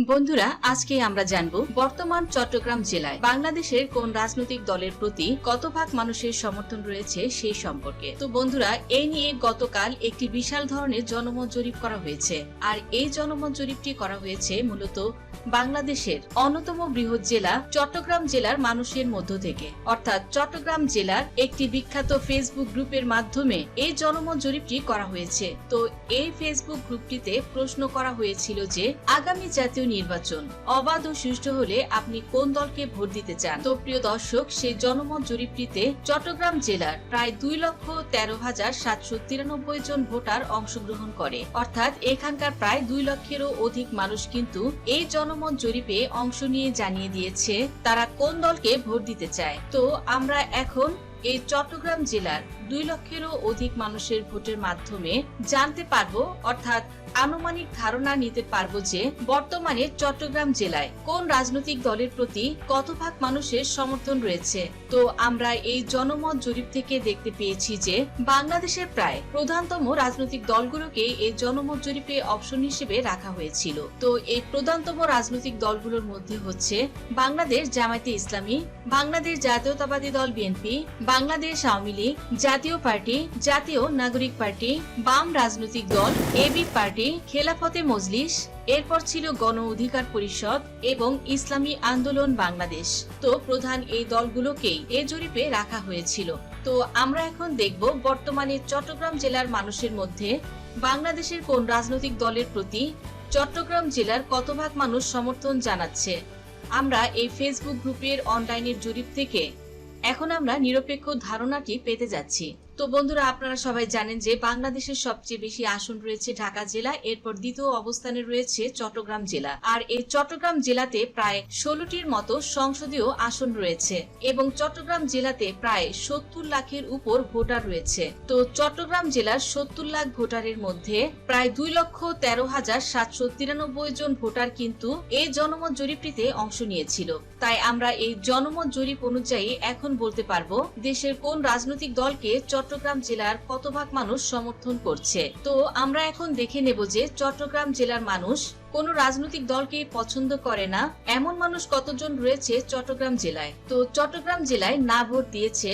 বন্ধুরা, আজকে আমরা জানব বর্তমান চট্টগ্রাম জেলায় বাংলাদেশের কোন রাজনৈতিক দলের প্রতি কত ভাগ মানুষের সমর্থন রয়েছে সেই সম্পর্কে। তো বন্ধুরা এই নিয়ে গতকাল একটি বিশাল ধরনের জনমত জরিপ করা হয়েছে। আর এই জনমত জরিপটি করা হয়েছে মূলত বাংলাদেশের অন্যতম বৃহৎ জেলা চট্টগ্রাম জেলার মানুষের মধ্য থেকে। অর্থাৎ চট্টগ্রাম জেলার একটি বিখ্যাত ফেসবুক গ্রুপের মাধ্যমে এই জনমত জরিপটি করা হয়েছে। তো এই ফেসবুক গ্রুপটিতে প্রশ্ন করা হয়েছিল যে, আগামী জাতীয় নির্বাচন। অবাধ ও সুষ্ঠু হলে আপনি কোন দলকে ভোট দিতে চান? তো প্রিয় দর্শক, সেই জনমত জরিপটিতে চট্টগ্রাম জেলার প্রায় দুই লক্ষ তেরো হাজার সাতশো তিরানব্বই জন ভোটার অংশগ্রহণ করে। অর্থাৎ এখানকার প্রায় দুই লক্ষেরও অধিক মানুষ কিন্তু এই জনমত জরিপে অংশ নিয়ে জানিয়ে দিয়েছে তারা কোন দলকে ভোট দিতে চায়। তো আমরা এখন এই চট্টগ্রাম জেলার দুই লক্ষেরও অধিক মানুষের ভোটের মাধ্যমে জানতে পারব, অর্থাৎ আনুমানিক ধারণা নিতে পারব যে বর্তমানে চট্টগ্রাম জেলায় কোন রাজনৈতিক দলের প্রতি কত ভাগ মানুষের সমর্থন রয়েছে। তো আমরা এই জনমত জরিপ থেকে দেখতে পেয়েছি যে বাংলাদেশের প্রায় প্রধানতম রাজনৈতিক দলগুলোকে এই জনমত জরিপে অপশন হিসেবে রাখা হয়েছিল। তো এই প্রধানতম রাজনৈতিক দলগুলোর মধ্যে হচ্ছে বাংলাদেশ জামায়াতে ইসলামী, বাংলাদেশ জাতীয়তাবাদী দল বিএনপি বাংলাদেশ আওয়ামী লীগ, জাতীয় পার্টি, জাতীয় নাগরিক পার্টি, বাম রাজনৈতিক দল এবি পার্টি, খেলাফতে মজলিস, এরপর ছিল গণ অধিকার পরিষদ এবং ইসলামী আন্দোলন বাংলাদেশ। তো প্রধান এই দলগুলোকেই এ জরিপে রাখা হয়েছিল। তো আমরা এখন দেখব বর্তমানে চট্টগ্রাম জেলার মানুষের মধ্যে বাংলাদেশের কোন রাজনৈতিক দলের প্রতি চট্টগ্রাম জেলার কত ভাগ মানুষ সমর্থন জানাচ্ছে। আমরা এই ফেসবুক গ্রুপের অনলাইনের জরিপ থেকে এখন আমরা নিরপেক্ষ ধারণাটি পেতে যাচ্ছি। তো বন্ধুরা, আপনারা সবাই জানেন যে বাংলাদেশের সবচেয়ে বেশি আসন রয়েছে ঢাকা জেলা, এরপর দ্বিতীয় অবস্থানে রয়েছে চট্টগ্রাম জেলা। আর এই চট্টগ্রাম জেলাতে প্রায় ষোলোটির মতো সংসদীয় আসন রয়েছে এবং চট্টগ্রাম জেলাতে প্রায় সত্তর লাখের উপর ভোটার রয়েছে। তো চট্টগ্রাম জেলার সত্তর লাখ ভোটারের মধ্যে প্রায় দুই লক্ষ তেরো হাজার সাতশো তিরানব্বই জন ভোটার কিন্তু এই জনমত জরিপটিতে অংশ নিয়েছিল। তাই আমরা এই জনমত জরিপ অনুযায়ী এখন বলতে পারব, দেশের কোন রাজনৈতিক দলকে চট্টগ্রাম জেলার কত ভাগ মানুষ সমর্থন করছে? তো আমরা এখন দেখে নেব যে চট্টগ্রাম জেলার মানুষ কোন রাজনৈতিক দলকে পছন্দ করে না। এমন মানুষ কতজন রয়েছে চট্টগ্রাম জেলায়? তো চট্টগ্রাম জেলায় না ভোট দিয়েছে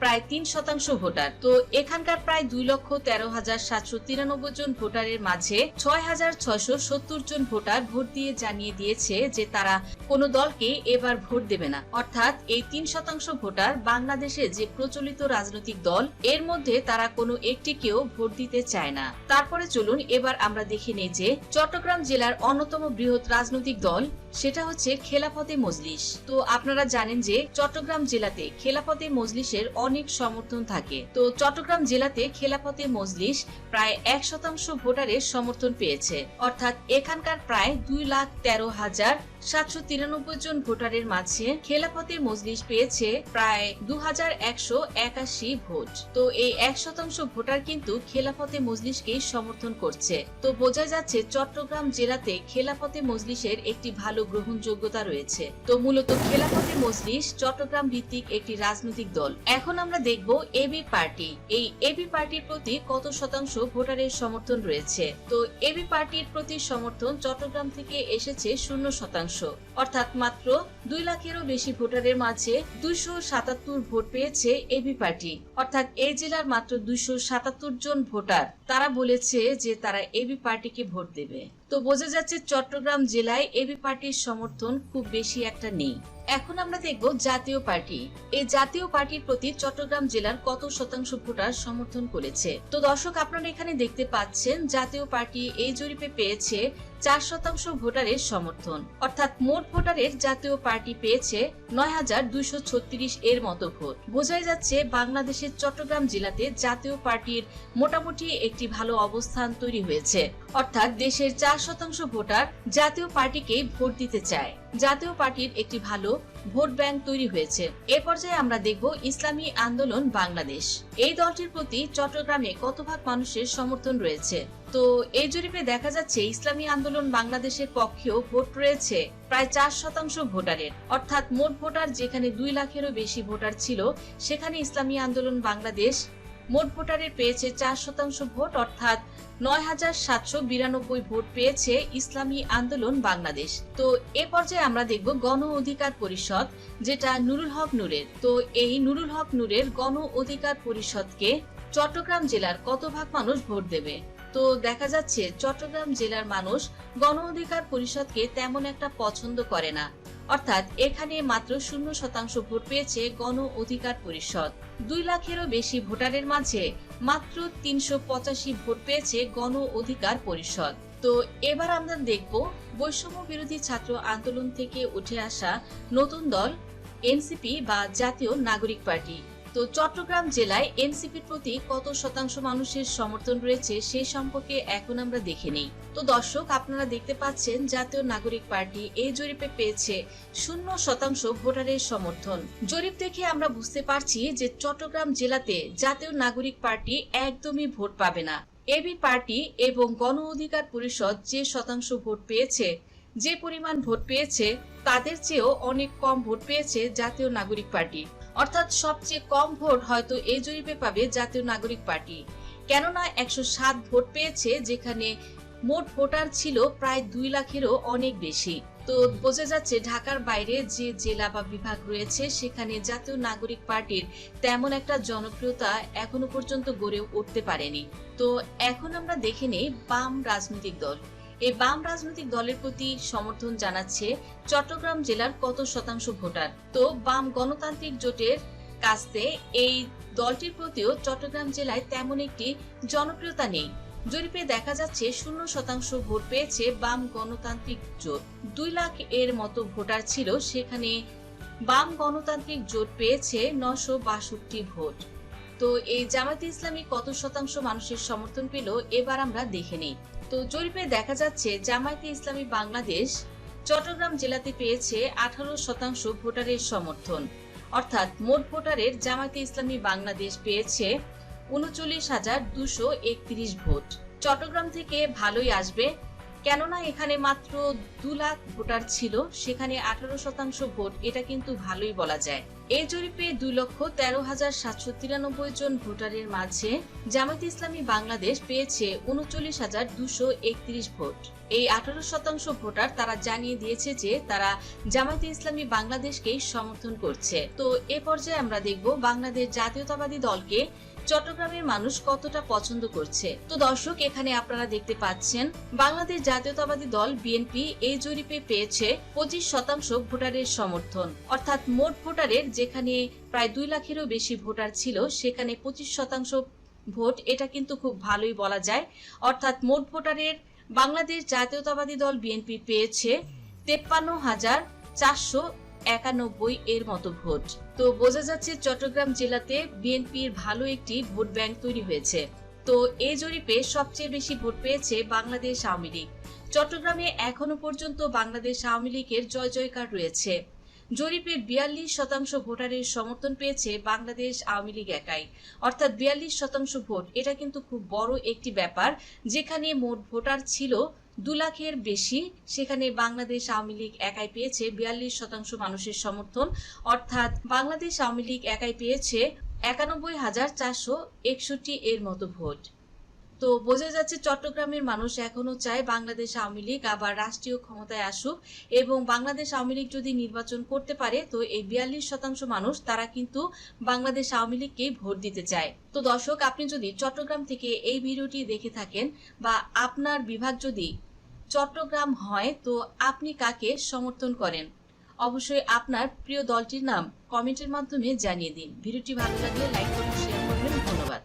প্রায় তিন শতাংশ ভোটার। তো এখানকার প্রায় দুই লক্ষ তেরো হাজার সাতশো তিরানব্বই জন ভোটারের মাঝে ছয় হাজার ছয়শো সত্তর জন ভোটার ভোট দিয়ে জানিয়ে দিয়েছে যে তারা কোনো দলকে এবার ভোট দেবে না। অর্থাৎ এই তিন শতাংশ ভোটার বাংলাদেশে যে প্রচলিত রাজনৈতিক দল, এর মধ্যে তারা কোনো একটিকেও ভোট দিতে চায় না। তারপরে চলুন এবার আমরা দেখে নেই যে চট্টগ্রাম জেলার অন্যতম বৃহৎ রাজনৈতিক দল সেটা হচ্ছে খেলাফতে মজলিস। তো আপনারা জানেন যে চট্টগ্রাম জেলাতে খেলাফতে মজলিসের অনেক সমর্থন থাকে। তো চট্টগ্রাম জেলাতে খেলাফতে মজলিস প্রায় এক শতাংশ ভোটারের সমর্থন পেয়েছে। অর্থাৎ এখানকার প্রায় দুই লাখ তেরো হাজার সাতশো তিরানব্বই জন ভোটারের মাঝে খেলাফতে মজলিস পেয়েছে প্রায় দু হাজার একশো একাশি ভোট। তো এই এক শতাংশ ভোটার কিন্তু খেলাফতে মজলিসকে সমর্থন করছে। তো বোঝা যাচ্ছে চট্টগ্রাম জেলাতে খেলাফতে মজলিসের একটি ভালো গ্রহণযোগ্যতা রয়েছে। তো মূলত খেলাফতে মজলিস চট্টগ্রাম ভিত্তিক একটি রাজনৈতিক দল। এখন আমরা দেখব এবি পার্টি। এই এবি পার্টির প্রতি কত শতাংশ ভোটারের সমর্থন রয়েছে? তো এবি পার্টির প্রতি সমর্থন চট্টগ্রাম থেকে এসেছে শূন্য শতাংশ। অর্থাৎ মাত্র দুই লাখেরও বেশি ভোটারের মাঝে দুইশো সাতাত্তর ভোট পেয়েছে এবি পার্টি। অর্থাৎ এই জেলার মাত্র দুইশো সাতাত্তর জন ভোটার। তারা বলেছে যে তারা এবি পার্টিকে ভোট দেবে। তো বোঝা যাচ্ছে চট্টগ্রাম জেলায় এবি পার্টির সমর্থন খুব বেশি একটা নেই। এখন আমরা দেখব জাতীয় পার্টি। এই জাতীয় পার্টির প্রতি চট্টগ্রাম জেলার কত শতাংশ ভোটার সমর্থন করেছে? তো দর্শক, আপনারা এখানে দেখতে পাচ্ছেন জাতীয় পার্টি এই জরিপে পেয়েছে চার শতাংশ ভোটারের সমর্থন। অর্থাৎ মোট ভোটারের জাতীয় পার্টি পেয়েছে নয় হাজার দুইশো ছত্রিশ এর মতো ভোট। বোঝাই যাচ্ছে বাংলাদেশের চট্টগ্রাম জেলাতে জাতীয় পার্টির মোটামুটি একটি ভালো অবস্থান তৈরি হয়েছে। অর্থাৎ দেশের চার শতাংশ ভোটার জাতীয় পার্টিকে ভোট দিতে চায়। জাতীয় পার্টির একটি ভালো ভোট ব্যাংক তৈরি হয়েছে। এ পর্যায়ে আমরা দেখব ইসলামী আন্দোলন বাংলাদেশ। এই দলটির প্রতি চট্টগ্রামে কত ভাগ মানুষের সমর্থন রয়েছে? তো এই জরিপে দেখা যাচ্ছে, ইসলামী আন্দোলন বাংলাদেশের পক্ষেও ভোট রয়েছে প্রায় চার শতাংশ ভোটারের। অর্থাৎ মোট ভোটার যেখানে দুই লাখেরও বেশি ভোটার ছিল, সেখানে ইসলামী আন্দোলন বাংলাদেশ মোট ভোটারের পেয়েছে চার শতাংশ ভোট, অর্থাৎ নয় হাজার সাতশো বিরানব্বই ভোট পেয়েছে ইসলামী আন্দোলন বাংলাদেশ। তো এ পর্যায়ে আমরা দেখব গণ অধিকার পরিষদ, যেটা নুরুল হক নূরের। তো এই নুরুল হক নূরের গণ অধিকার পরিষদকে চট্টগ্রাম জেলার কত ভাগ মানুষ ভোট দেবে? তো দেখা যাচ্ছে চট্টগ্রাম জেলার মানুষ গণ অধিকার পরিষদকে তেমন একটা পছন্দ করে না। অর্থাৎ এখানে মাত্র শূন্য শতাংশ ভোট পেয়েছে গণ অধিকার পরিষদ। দুই লাখেরও বেশি ভোটারের মাঝে মাত্র তিনশো পঁচাশি ভোট পেয়েছে গণ অধিকার পরিষদ। তো এবার আমরা দেখব বৈষম্য বিরোধী ছাত্র আন্দোলন থেকে উঠে আসা নতুন দল, এনসিপি বা জাতীয় নাগরিক পার্টি। তো চট্টগ্রাম জেলায় এনসিপির প্রতি কত শতাংশ মানুষের সমর্থন রয়েছে সেই সম্পর্কে এখন আমরা দেখে নেই। তো দর্শক, আপনারা দেখতে পাচ্ছেন জাতীয় নাগরিক পার্টি এই জরিপে পেয়েছে শূন্য শতাংশ ভোটারের সমর্থন। জরিপ দেখে আমরা বুঝতে পারছি যে চট্টগ্রাম জেলাতে জাতীয় নাগরিক পার্টি একদমই ভোট পাবে না। এবি পার্টি এবং গণ অধিকার পরিষদ যে শতাংশ ভোট পেয়েছে, যে পরিমাণ ভোট পেয়েছে, তাদের চেয়েও অনেক কম ভোট পেয়েছে জাতীয় নাগরিক পার্টি। অর্থাৎ সবচেয়ে কম ভোট হয়তো এই জরিপে পাবে জাতীয় নাগরিক পার্টি। কেননা একশো সাত ভোট পেয়েছে, যেখানে মোট ভোটার ছিল প্রায় দুই লাখেরও অনেক বেশি। তো বোঝা যাচ্ছে ঢাকার বাইরে যে জেলা বা বিভাগ রয়েছে, সেখানে জাতীয় নাগরিক পার্টির তেমন একটা জনপ্রিয়তা এখনও পর্যন্ত গড়ে উঠতে পারেনি। তো এখন আমরা দেখে নেই বাম রাজনৈতিক দল। এই বাম রাজনৈতিক দলের প্রতি সমর্থন জানাচ্ছে চট্টগ্রাম জেলার কত শতাংশ ভোটার। তো বাম গণতান্ত্রিক জোটের কাছে এই দলটির প্রতিও চট্টগ্রাম জেলায় তেমন একটি জনপ্রিয়তা নেই। জরিপে দেখা যাচ্ছে শূন্য শতাংশ ভোট পেয়েছে বাম গণতান্ত্রিক জোট। দুই লাখ এর মতো ভোটার ছিল সেখানে বাম গণতান্ত্রিক জোট পেয়েছে নশো বাষট্টি ভোট। তো এই জামাতে ইসলামী কত শতাংশ মানুষের সমর্থন পেল, এবার আমরা দেখে নেই। তো জরিপে দেখা যাচ্ছে, জামায়াতে ইসলামী বাংলাদেশ চট্টগ্রাম জেলাতে পেয়েছে আঠারো শতাংশ ভোটারের সমর্থন। অর্থাৎ মোট ভোটারের জামায়াতে ইসলামী বাংলাদেশ পেয়েছে উনচল্লিশ হাজার দুশো একত্রিশ ভোট। চট্টগ্রাম থেকে ভালোই আসবে, কেননা এখানে মাত্র দু লাখ ভোটার ছিল, সেখানে আঠারো শতাংশ ভোট, এটা কিন্তু ভালোই বলা যায়। এই জরিপে দুই লক্ষ তেরো হাজার সাতশো তিরানব্বই জন ভোটারের মাঝে জামাত ইসলামী বাংলাদেশ পেয়েছে উনচল্লিশ হাজার দুশো একত্রিশ ভোট। এই আঠারো শতাংশ ভোটার তারা জানিয়ে দিয়েছে যে তারা জামায়াতে ইসলামী বাংলাদেশকেই সমর্থন করছে। তো এ পর্যায়ে আমরা দেখব বাংলাদেশ জাতীয়তাবাদী দলকে চট্টগ্রামের মানুষ কতটা পছন্দ করছে? তো দর্শক, এখানে আপনারা দেখতে পাচ্ছেন, বাংলাদেশ জাতীয়তাবাদী দল বিএনপি এই জরিপে পেয়েছে পঁচিশ শতাংশ ভোটারের সমর্থন। অর্থাৎ মোট ভোটারের যেখানে প্রায় দুই লাখেরও বেশি ভোটার ছিল, সেখানে পঁচিশ শতাংশ ভোট, এটা কিন্তু খুব ভালোই বলা যায়। অর্থাৎ মোট ভোটারের বাংলাদেশ জাতীয়তাবাদী দল বিএনপি পেয়েছে তেপ্পান্ন হাজার চারশো একানব্বই এর মতো ভোট। তো বোঝা যাচ্ছে চট্টগ্রাম জেলাতে বিএনপির ভালো একটি ভোট ব্যাংক তৈরি হয়েছে। তো এই জরিপে সবচেয়ে বেশি ভোট পেয়েছে বাংলাদেশ আওয়ামী লীগ। চট্টগ্রামে এখনও পর্যন্ত বাংলাদেশ আওয়ামী লীগের জয় জয়কার রয়েছে। জরিপে বিয়াল্লিশ শতাংশ ভোটারের সমর্থন পেয়েছে বাংলাদেশ আওয়ামী লীগ একাই। অর্থাৎ বিয়াল্লিশ শতাংশ ভোট, এটা কিন্তু খুব বড় একটি ব্যাপার, যেখানে মোট ভোটার ছিল দু লাখের বেশি। সেখানে বাংলাদেশ আওয়ামী লীগ একাই পেয়েছে বিয়াল্লিশ শতাংশ মানুষের সমর্থন। অর্থাৎ বাংলাদেশ আওয়ামী লীগ একাই পেয়েছে একানব্বই হাজার চারশো একষট্টি এর মতো ভোট। তো বোঝা যাচ্ছে চট্টগ্রামের মানুষ এখনও চায় বাংলাদেশ আওয়ামী লীগ আবার রাষ্ট্রীয় ক্ষমতায় আসুক এবং বাংলাদেশ আওয়ামী লীগ যদি নির্বাচন করতে পারে, তো এই বিয়াল্লিশ শতাংশ মানুষ তারা কিন্তু বাংলাদেশ আওয়ামী লীগকেই ভোট দিতে চায়। তো দর্শক, আপনি যদি চট্টগ্রাম থেকে এই ভিডিওটি দেখে থাকেন বা আপনার বিভাগ যদি চট্টগ্রাম হয়, তো আপনি কাকে সমর্থন করেন? অবশ্যই আপনার প্রিয় দলটির নাম কমেন্টের মাধ্যমে জানিয়ে দিন। ভিডিওটি ভালো লাগলে লাইক করুন, শেয়ার করবেন। ধন্যবাদ।